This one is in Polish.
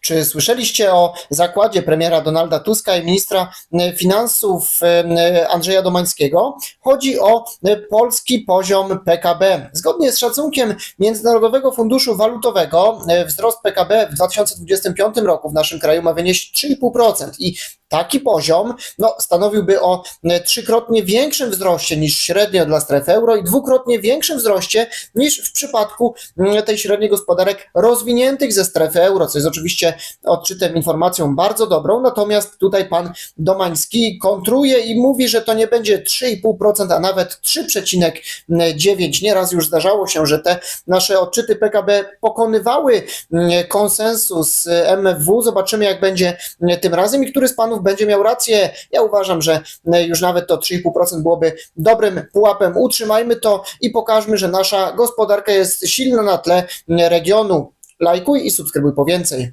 Czy słyszeliście o zakładzie premiera Donalda Tuska i ministra e, finansów e, Andrzeja Domańskiego? Chodzi o e, polski poziom PKB. Zgodnie z szacunkiem Międzynarodowego Funduszu Walutowego e, wzrost PKB w 2025 roku w naszym kraju ma wynieść 3,5% i taki poziom no, stanowiłby o e, trzykrotnie większym wzroście niż średnio dla strefy euro i dwukrotnie większym wzroście niż w przypadku mm, tej średniej gospodarek rozwiniętych ze strefy euro, co jest oczywiście odczytem informacją bardzo dobrą, natomiast tutaj pan Domański kontruje i mówi, że to nie będzie 3,5%, a nawet 3,9%. Nieraz już zdarzało się, że te nasze odczyty PKB pokonywały mm, konsensus MFW. Zobaczymy, jak będzie mm, tym razem i który z panów będzie miał rację. Ja uważam, że mm, już nawet to 3,5% byłoby dobrym pułapem. Utrzymajmy to i pokażmy, że nasza gospodarka jest silna na tle mm, regionu. Lajkuj i subskrybuj po więcej.